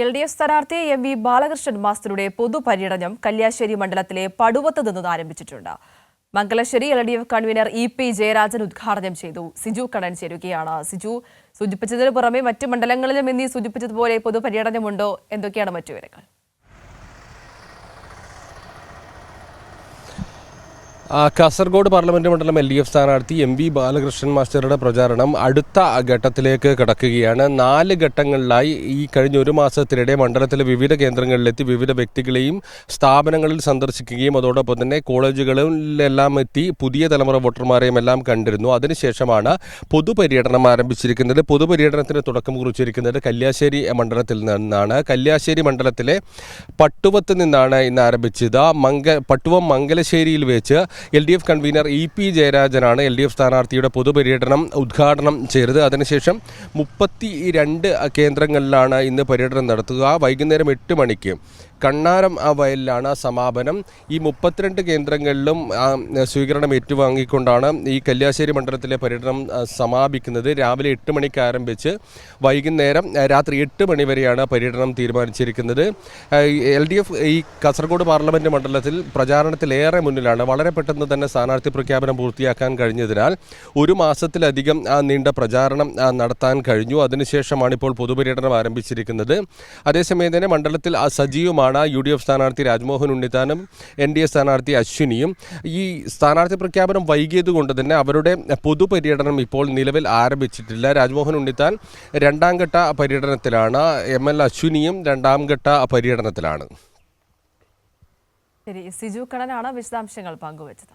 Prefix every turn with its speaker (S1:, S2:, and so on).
S1: L D F സ്ഥാനാർത്ഥി M V Balakrishnan മാസ്റ്ററുടെ പൊതുപര്യടനം കല്യാശ്ശേരി മണ്ഡലത്തിലെ പടുവത്ത് നിന്നും ആരംഭിച്ചിട്ടുണ്ട്. Mangalassery L D F convenor E P Jayarajan ഉദ്ഘാടനം ചെയ്തു. സിജു കണ്ണൻ ചേരുകയാണ്. സിജു സൂചിപ്പിച്ചതിന് പുറമെ മറ്റ് മണ്ഡലങ്ങളിലും എന്നീ സൂചിപ്പിച്ചതുപോലെ പൊതുപര്യടനമുണ്ടോ? എന്തൊക്കെയാണ് മറ്റു വിവരങ്ങൾ?
S2: കാസർഗോഡ് പാർലമെന്റ് മണ്ഡലം എൽ ഡി എഫ് സ്ഥാനാർത്ഥി എം വി ബാലകൃഷ്ണൻ മാസ്റ്ററുടെ പ്രചാരണം അടുത്ത ഘട്ടത്തിലേക്ക് കടക്കുകയാണ്. നാല് ഘട്ടങ്ങളിലായി ഈ കഴിഞ്ഞ ഒരു മാസത്തിനിടെ മണ്ഡലത്തിലെ വിവിധ കേന്ദ്രങ്ങളിലെത്തി വിവിധ വ്യക്തികളെയും സ്ഥാപനങ്ങളിൽ സന്ദർശിക്കുകയും അതോടൊപ്പം തന്നെ കോളേജുകളിലെല്ലാം എത്തി പുതിയ തലമുറ വോട്ടർമാരെയും എല്ലാം കണ്ടിരുന്നു. അതിനുശേഷമാണ് പൊതുപര്യടനം ആരംഭിച്ചിരിക്കുന്നത്. പൊതുപര്യടനത്തിന് തുടക്കം കുറിച്ചിരിക്കുന്നത് കല്യാശ്ശേരി മണ്ഡലത്തിൽ നിന്നാണ്. കല്യാശ്ശേരി മണ്ഡലത്തിലെ പട്ടുവത്ത് നിന്നാണ് ഇന്ന് ആരംഭിച്ചത്. മംഗ പട്ടുവം മംഗലശ്ശേരിയിൽ വെച്ച് L D F convenor E P ജയരാജനാണ് L D F സ്ഥാനാർത്ഥിയുടെ പൊതുപര്യടനം ഉദ്ഘാടനം ചെയ്തത്. അതിനുശേഷം മുപ്പത്തി രണ്ട് കേന്ദ്രങ്ങളിലാണ് ഇന്ന് പര്യടനം നടത്തുക. വൈകുന്നേരം എട്ട് മണിക്ക് കണ്ണാരം ആ വയലിലാണ് സമാപനം. ഈ മുപ്പത്തിരണ്ട് കേന്ദ്രങ്ങളിലും ആ, സ്വീകരണം ഏറ്റുവാങ്ങിക്കൊണ്ടാണ് ഈ കല്യാശ്ശേരി മണ്ഡലത്തിലെ പര്യടനം ആ, സമാപിക്കുന്നത്. രാവിലെ എട്ട് മണിക്ക് ആരംഭിച്ച് വൈകുന്നേരം രാത്രി എട്ട് മണി വരെയാണ് പര്യടനം തീരുമാനിച്ചിരിക്കുന്നത്. എൽ ഡി എഫ് ഈ കാസർഗോഡ് പാർലമെന്റ് മണ്ഡലത്തിൽ പ്രചാരണത്തിലേറെ മുന്നിലാണ്. വളരെ പെട്ടെന്ന് തന്നെ സ്ഥാനാർത്ഥി പ്രഖ്യാപനം പൂർത്തിയാക്കാൻ കഴിഞ്ഞതിനാൽ ഒരു മാസത്തിലധികം ആ, നീണ്ട പ്രചാരണം നടത്താൻ കഴിഞ്ഞു. അതിനുശേഷമാണ് ഇപ്പോൾ പൊതുപര്യടനം ആരംഭിച്ചിരിക്കുന്നത്. അതേസമയം തന്നെ മണ്ഡലത്തിൽ ആ, സജീവമാണ് യു ഡി എഫ് സ്ഥാനാർത്ഥി രാജ്മോഹൻ ഉണ്ണിത്താനും എൻ ഡി എ സ്ഥാനാർത്ഥി അശ്വിനിയും. ഈ സ്ഥാനാർത്ഥി പ്രഖ്യാപനം വൈകിയത് കൊണ്ട് തന്നെ അവരുടെ പൊതുപര്യടനം ഇപ്പോൾ നിലവിൽ ആരംഭിച്ചിട്ടില്ല. രാജ്മോഹൻ ഉണ്ണിത്താൻ രണ്ടാം ഘട്ട പര്യടനത്തിലാണ്. എം എൽ അശ്വിനിയും രണ്ടാം ഘട്ട പര്യടനത്തിലാണ്.
S1: ശരി സിജു കണനാണ് വിശദാംശങ്ങൾ പങ്കുവച്ചത്.